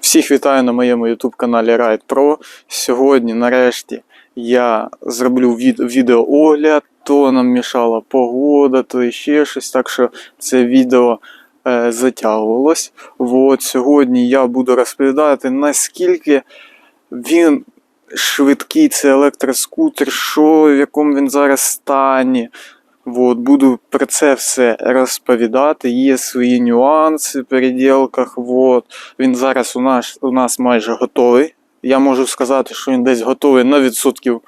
Всіх вітаю на моєму YouTube каналі Ride Pro. Сьогодні, нарешті, я зроблю від- відеоогляд, то нам мішала погода, то ще щось. Так що це відео е, затягувалось. От сьогодні я буду розповідати, наскільки він швидкий, цей електроскутер, що в якому він зараз стані. От, буду про це все розповідати. Є свої нюанси в переділках. От. Він зараз у нас, у нас майже готовий. Я можу сказати, що він десь готовий на відсотків.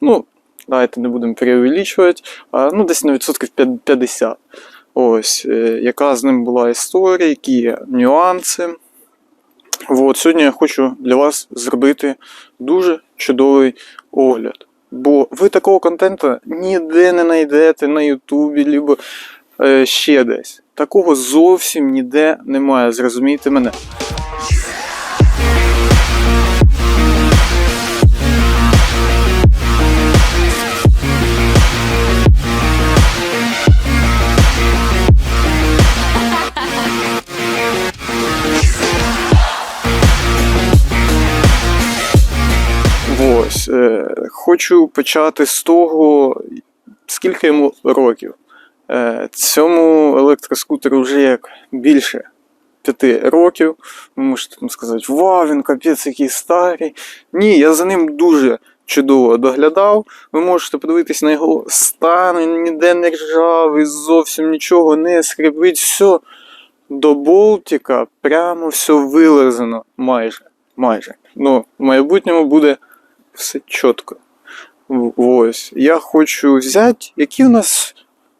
Ну, давайте не будемо преувеличувати, а, ну, десь на відсотків 50. Ось, е, яка з ним була історія, які нюанси. От, сьогодні я хочу для вас зробити дуже чудовий огляд. Бо ви такого контенту ніде не знайдете на Ютубі, либо е, ще десь. Такого зовсім ніде немає, зрозумійте мене. Хочу почати з того, скільки йому років. Е, цьому електроскутеру вже як більше п'яти років. Ви можете там сказати, вау, він капець який старий. Ні, я за ним дуже чудово доглядав. Ви можете подивитись на його стан, він ніде не ржавий, зовсім нічого не скрипить. Все до болтика прямо все вилазено майже. майже. Ну, в майбутньому буде все чітко. В- Ось. Я хочу взяти, який у нас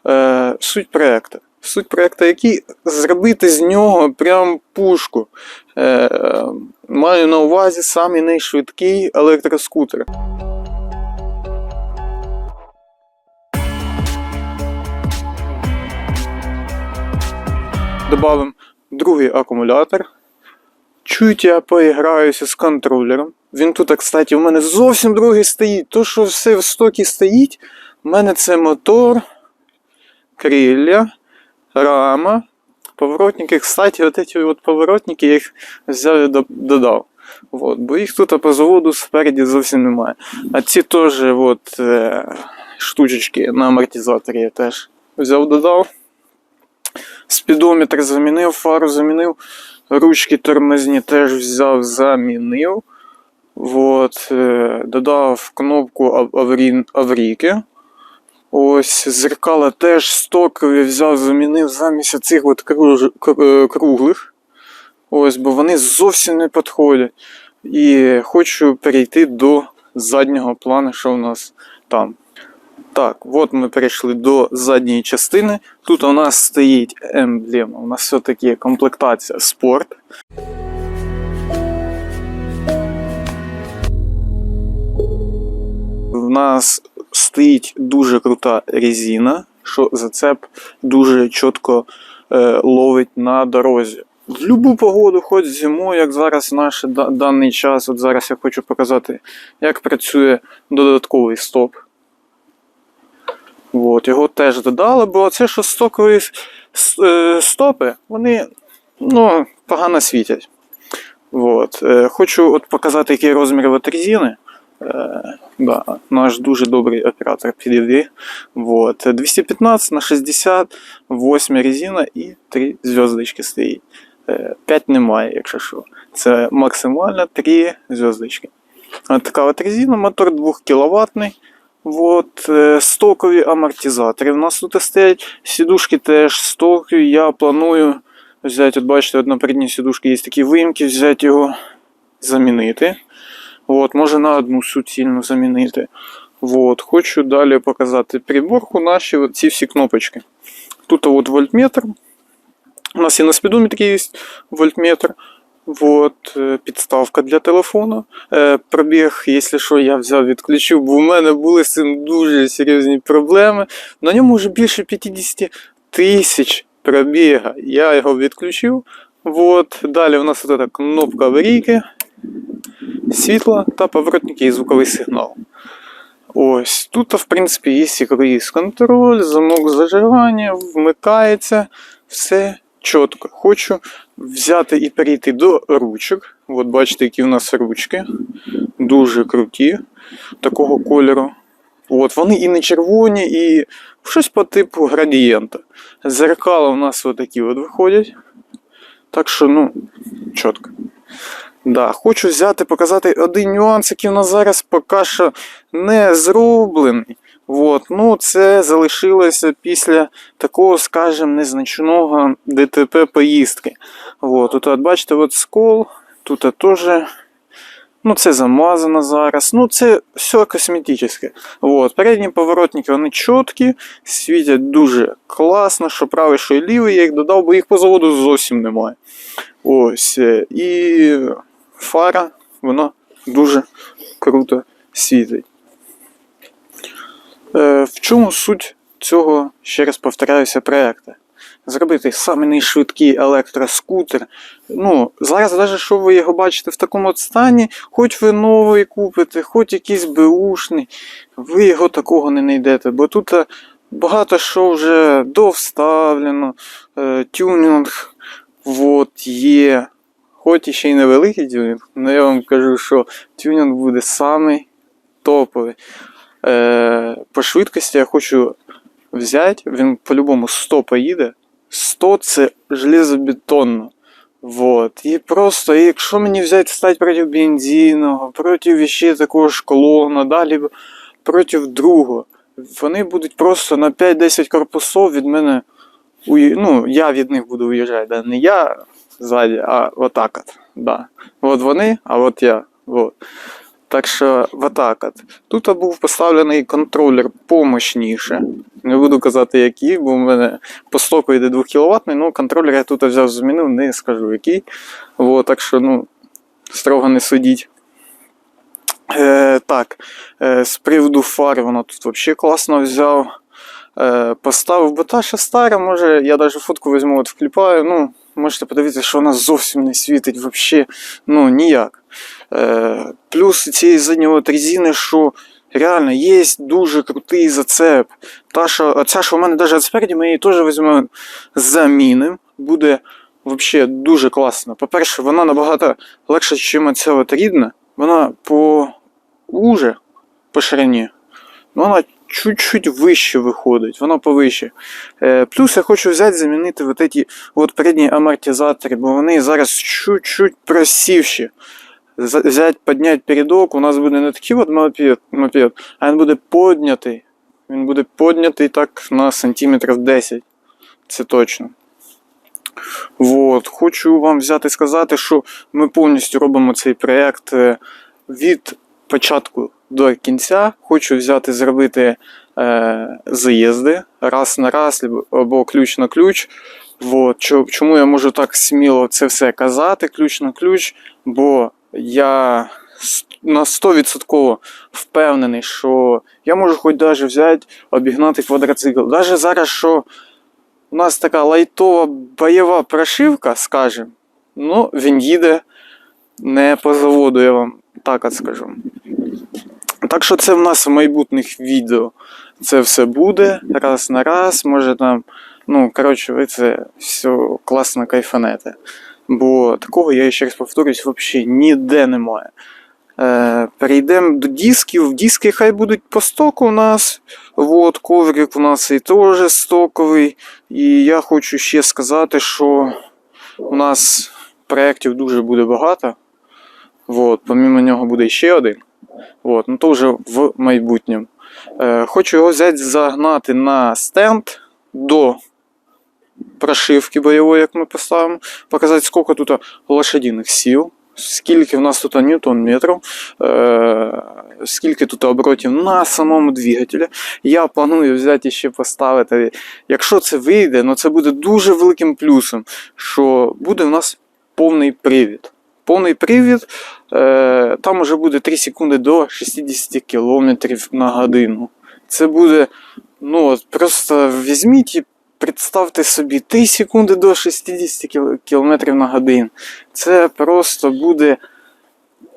е, суть проекту. Суть проекту, який зробити з нього прям пушку. Е, маю на увазі самий найшвидкий електроскутер. Добавимо другий акумулятор. Чуть я поіграюся з контролером. Він тут, кстати, у мене зовсім другий стоїть. То, що все в стокі стоїть, у мене це мотор, крилля, рама, поворотники. Кстати, от ці от поворотники я їх взяв і додав. От, бо їх тут по заводу спереді зовсім немає. А ці теж от, е, штучечки на амортизаторі я теж взяв додав. Спідометр замінив, фару замінив. Ручки тормозні теж взяв, замінив. Вот, е, додав кнопку ав- аврійки. Ось, зеркала теж стокові взяв, замінив замість цих от е, круглих. Ось, бо вони зовсім не підходять. І хочу перейти до заднього плану, що в нас там. Так, от ми перейшли до задньої частини. Тут у нас стоїть емблема. У нас все-таки комплектація спорт. В нас стоїть дуже крута резина, що зацеп дуже чітко е, ловить на дорозі. В будь-яку погоду, хоч зимою, як зараз наш да- даний час, от зараз я хочу показати, як працює додатковий стоп. От, його теж додали, бо це що стокові е, стопи, вони ну, погано світять. От. Е, хочу от показати, який розмір от резини. Е, да, наш дуже добрий оператор підійде. Вот. 215 на 60, 8 резина і 3 зв'язочки стоїть. 5 немає, якщо що. Це максимально 3 зв'язочки. Така от резина, мотор 2 кВт. Вот, е, стокові амортизатори. У нас тут стоять сідушки теж стокові. Я планую взяти, от бачите, от на передній сідушці є такі виїмки, взяти його, замінити. От, може на одну суцільну замінити. Вот, хочу далі показати приборку наші ці всі кнопочки. Тут от вольтметр. У нас і на спідометрі є вольтметр. Вот, е, підставка для телефону. Е, Пробіг, якщо що, я взяв, відключив, бо в мене були з цим дуже серйозні проблеми. На ньому вже більше 50 тисяч пробіга. Я його відключив. Вот. Далі у нас тут кнопка аварійки, світло та поворотники і звуковий сигнал. Ось тут, в принципі, є і круїз контроль, замок зажигання, вмикається, все чітко. Хочу взяти і перейти до ручок. От бачите, які в нас ручки. Дуже круті такого кольору. От, вони і не червоні, і щось по типу градієнта. Зеркала у нас отакі от виходять. Так що, ну, чітко. Да, хочу взяти, показати один нюанс, який у нас зараз поки що не зроблений. От, ну, це залишилося після такого, скажімо, незначного ДТП поїздки. От, тут, от, бачите, от скол, тут от теж. Ну, це замазано зараз. Ну, це все косметичне. Вот. Передні поворотники вони чіткі, світять дуже класно, що правий, що лівий, я їх додав, бо їх по заводу зовсім немає. Ось. е, І фара, вона дуже круто світить. Е, В чому суть цього, ще раз повторяюся, проекту? Зробити самий найшвидкий електроскутер. Ну, зараз, навіть що ви його бачите в такому стані, хоч ви новий купите, хоч якийсь беушний, ви його такого не знайдете, бо тут е, багато що вже довставлено, е, тюнінг от, є. Хоч і ще й невеликий тюнінг, але я вам кажу, що тюнінг буде самий топовий. Е, по швидкості я хочу взяти, він по-любому 100 поїде. 100 це железобетонно. Вот. І просто, якщо мені взяти стати проти бензинового, проти ще такого ж колона, далі проти другого, вони будуть просто на 5-10 корпусов від мене. Ну, я від них буду уїжджати. Да? Не я ззаді, а отак от. Да. От вони, а от я. Вот. Так що отак от. Тут був поставлений контролер помощніше. Не буду казати, який, бо в мене по стоку йде 2 кВт, ну контролер я тут взяв змінив, не скажу який. Вот, так що ну, строго не судіть. Е, так, е, з приводу фар, воно тут взагалі класно взяв. Е, поставив, бо та ще стара, може, я навіть фотку візьму, от вкліпаю. Ну, можете подивитися, що вона зовсім не світить, взагалі, ну, ніяк. Е, плюс цієї задньої от резини, що реально є дуже крутий зацеп. Та, що, оця, що в мене навіть спереді, ми її теж візьмемо замінимо. Буде взагалі дуже класно. По-перше, вона набагато легша, ніж ця от рідна. Вона по уже по ширині. Ну, вона чуть-чуть вище виходить, вона повище. Е, плюс я хочу взяти замінити вот эти от передні амортизатори, бо вони зараз чуть-чуть просівші. Взять, підняти передок, у нас буде не такий от мопед, мопед, а він буде піднятий. Він буде піднятий так на сантиметрів 10. Це точно. Вот. Хочу вам взяти сказати, що ми повністю робимо цей проєкт е, від початку до кінця. Хочу взяти, зробити е, заїзди раз на раз або- ключ на ключ. Чо- Чому я можу так сміло це все казати, ключ на ключ, бо я на 100% впевнений, що я можу хоч даже взяти, обігнати квадроцикл. Даже зараз, що у нас така лайтова бойова прошивка, скажімо, ну, він їде не по заводу, я вам так от скажу. Так що це в нас в майбутніх відео. Це все буде раз на раз, може там. Ну, коротше, ви це все класно кайфанете. Бо такого, я ще раз повторюсь, взагалі ніде немає. Е, перейдемо до дисків. Диски хай будуть по стоку у нас. Вот, коврик у нас і теж стоковий. І я хочу ще сказати, що у нас проєктів дуже буде багато. Вот, помимо нього буде ще один. Вот, ну то вже в майбутньому. Е, хочу його взяти, загнати на стенд до прошивки бойової, як ми поставимо, показати, скільки тут лошадиних сил, скільки в нас тут ньютон метрів, е, скільки тут оборотів на самому двигателі. Я планую взяти ще поставити. Якщо це вийде, ну це буде дуже великим плюсом, що буде в нас повний привід. Повний привід, е, там уже буде 3 секунди до 60 км на годину. Це буде, ну, просто візьміть і представте собі 3 секунди до 60 км на годину. Це просто буде.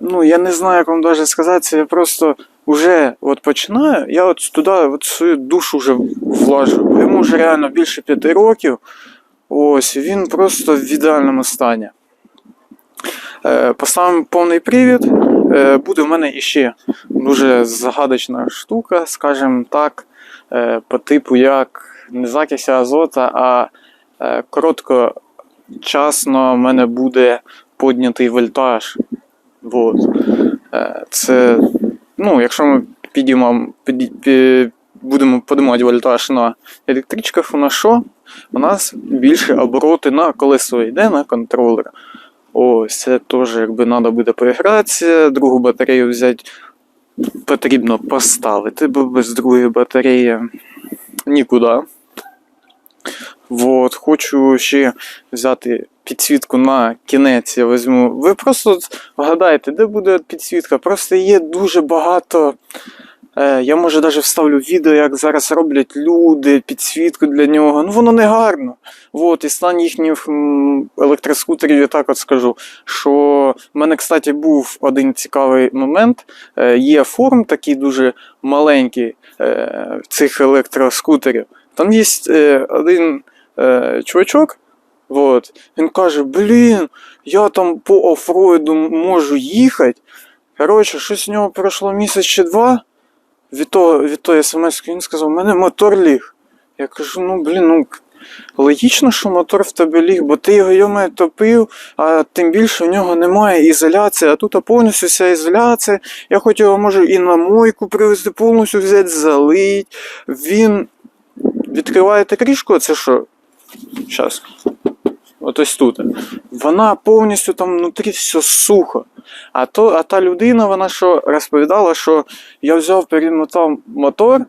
Ну, я не знаю, як вам навіть сказати, це я просто вже от починаю, я от туди от свою душу вже влажу. Йому вже реально більше 5 років. Ось, він просто в ідеальному стані. Е, Поставимо повний привід. Е, Буде в мене іще дуже загадочна штука, скажімо так, е, по типу як не закись азота, а короткочасно в мене буде піднятий вольтаж. Вот. Е, Це, ну, якщо ми підіймемо, піді- пі- будемо подимати вольтаж на електричках, у нас що? У нас більше обороти на колесо йде на контролер. Ось, це теж якби треба буде поігратися, другу батарею взяти потрібно поставити, бо без другої батареї нікуди. Вот, хочу ще взяти підсвітку на кінець. Я візьму. Ви просто от вгадайте, де буде підсвітка. Просто є дуже багато. Е, я може навіть вставлю відео, як зараз роблять люди, підсвітку для нього. Ну воно не гарно. Вот, і стан їхніх електроскутерів, я так от скажу. Що в мене, кстати, був один цікавий момент. Е, є форум такий дуже маленький е, цих електроскутерів. Там є один чувачок. Вот. Він каже: Блін, я там по офроїду можу їхати. Коротше, щось у нього пройшло місяць чи два. Від того, від тої смс він сказав, у мене мотор ліг. Я кажу, ну блін, ну логічно, що мотор в тебе ліг, бо ти його йоме топив, а тим більше в нього немає ізоляції, а тут повністю вся ізоляція. Я хоч його можу і на мойку привезти, повністю взяти, залить. Він відкриваєте кришку, це що? Зараз. От ось тут. Вона повністю там внутрі все сухо. А, то, а та людина, вона що розповідала, що я взяв перемотав мотор.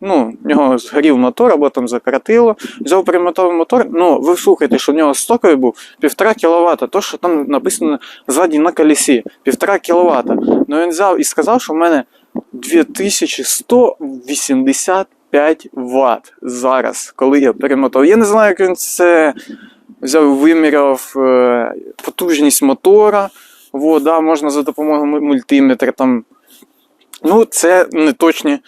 Ну, в нього згорів мотор або там закратило. Взяв перемотав мотор. Ну, ви слухайте, що в нього стоковий був 1,5 кВт. То, що там написано ззаді на колесі. 1,5 кВт. Ну він взяв і сказав, що в мене 2185 Вт зараз, коли я перемотав. Я не знаю, як він це взяв, виміряв е, потужність мотора. Во, да, можна за допомогою мультиметра там. Ну, це не точні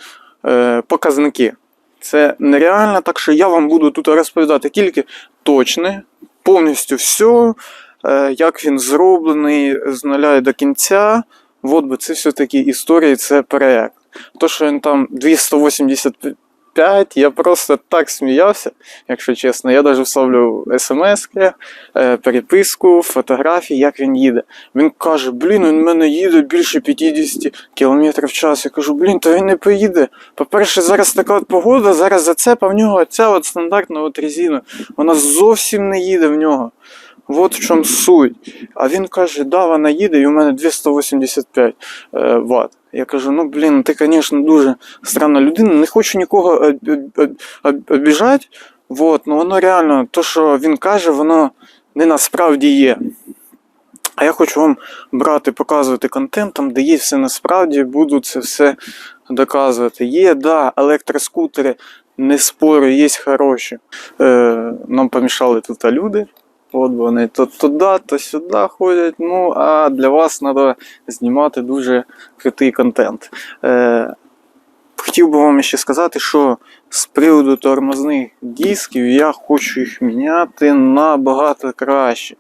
е, показники. Це нереально, так що я вам буду тут розповідати тільки точне, повністю все, е, як він зроблений з нуля і до кінця. От би це все-таки історії, це проект. То, що він там 285, я просто так сміявся, якщо чесно. Я навіть вставлю смс, е, переписку, фотографії, як він їде. Він каже: блін, він в мене їде більше 50 км в час. Я кажу, блін, та він не поїде. По-перше, зараз така от погода, зараз зацепа в нього ця от стандартна от резина. Вона зовсім не їде в нього. От в чому суть. А він каже, да, вона їде, і у мене 285 е, Вт. Я кажу, ну блін, ти, звісно, дуже странна людина, не хочу нікого об- об- об- обіжати. Вот, ну воно реально, то, що він каже, воно не насправді є. А я хочу вам брати, показувати контент, там, де є все насправді, буду це все доказувати. Є, да, електроскутери, не спорю, є хороші. Е, нам помішали тут люди. От вони то туди, то сюди ходять. Ну, а для вас треба знімати дуже крутий контент. Е, хотів би вам ще сказати, що з приводу тормозних дисків я хочу їх міняти набагато краще.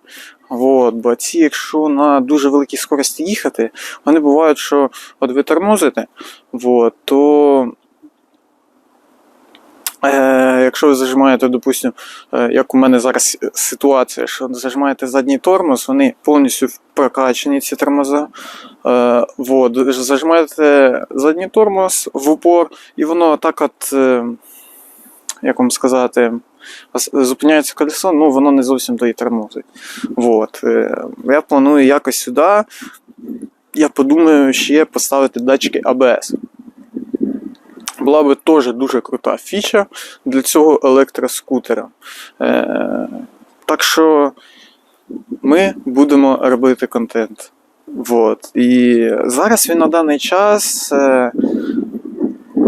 От, бо ці, якщо на дуже великій скорості їхати, вони бувають, що от ви тормозите, от, то якщо ви зажимаєте, допустимо, е, як у мене зараз ситуація, що зажимаєте задній тормоз, вони повністю прокачані, ці тормоза. Е, вот, зажимаєте задній тормоз в упор, і воно так от, е, як вам сказати, зупиняється колесо, ну воно не зовсім і тормозить. Вот. е, Я планую якось сюди. Я подумаю ще поставити датчики ABS. Була би теж дуже крута фіча для цього електроскутера. Е, так що ми будемо робити контент. Вот. І зараз він на даний час е,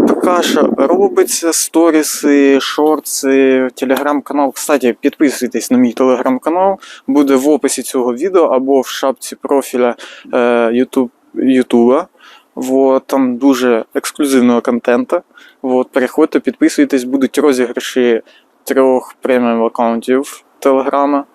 поки робиться сторіси, шорти, телеграм-канал. Кстати, підписуйтесь на мій телеграм-канал, буде в описі цього відео або в шапці профіля е, YouTube, Ютуба. Вот, там дуже ексклюзивного контенту. Вот, переходьте, підписуйтесь, будуть розіграші трьох преміум аккаунтів телеграма.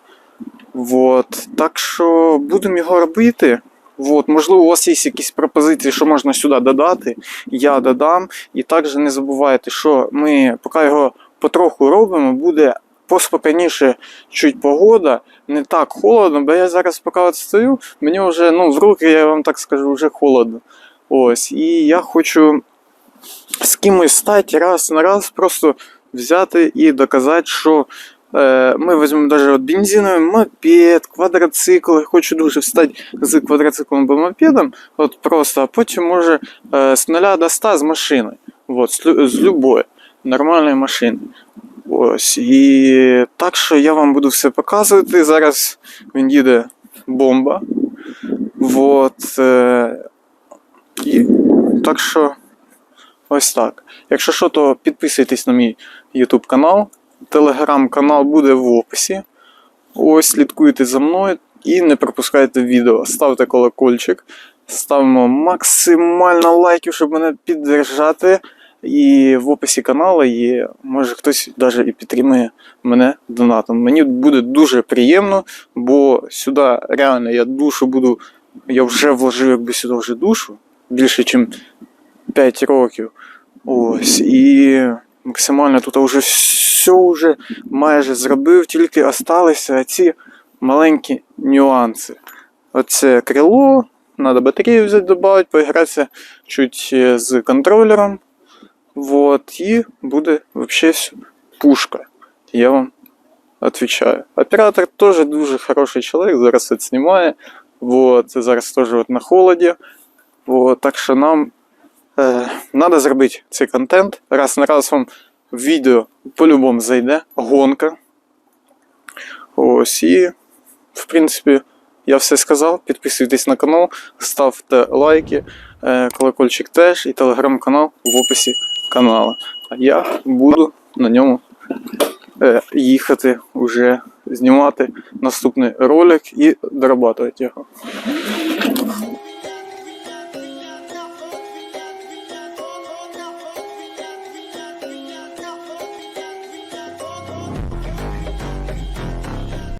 Вот. Так що будемо його робити. Вот. Можливо, у вас є якісь пропозиції, що можна сюди додати. Я додам. І також не забувайте, що ми, поки його потроху робимо, буде поспокійніше чуть погода, не так холодно, бо я зараз поки от стою, мені вже ну, в руки, я вам так скажу, вже холодно. Ось. І я хочу з кимось стати раз на раз, просто взяти і доказати, що е, ми візьмемо навіть бензиновий мопед, квадроцикл. Я хочу дуже встати з квадроциклом або мопедом, от просто, а потім може е, з 0 до 100 з машини. От, з, з любої нормальної машини. Ось. І так що я вам буду все показувати. Зараз він їде бомба. Вот. Е, і, так що ось так. Якщо що, то підписуйтесь на мій YouTube канал. Телеграм-канал буде в описі. Ось слідкуйте за мною і не пропускайте відео. Ставте колокольчик. Ставимо максимально лайків, щоб мене піддержати. І в описі каналу є, може хтось навіть і підтримує мене донатом. Мені буде дуже приємно, бо сюди реально я душу буду. Я вже вложив якби сюди вже душу більше, ніж 5 років. Ось. І максимально тут вже все вже майже зробив, тільки осталися ці маленькі нюанси. Оце крило, треба батарею взяти, додати, поігратися чуть е, з контролером. Вот, і буде все пушка. Я вам отвечаю. Оператор теж дуже хороший чоловік, зараз це знімає. Вот, зараз теж на холоді. Вот, так що нам треба зробити цей контент. Раз на раз вам відео по-любому зайде гонка. Ось і, в принципі, я все сказав. Підписуйтесь на канал, ставте лайки, е, колокольчик теж і телеграм-канал в описі каналу. А я буду на ньому е, їхати вже знімати наступний ролик і дорабатувати його.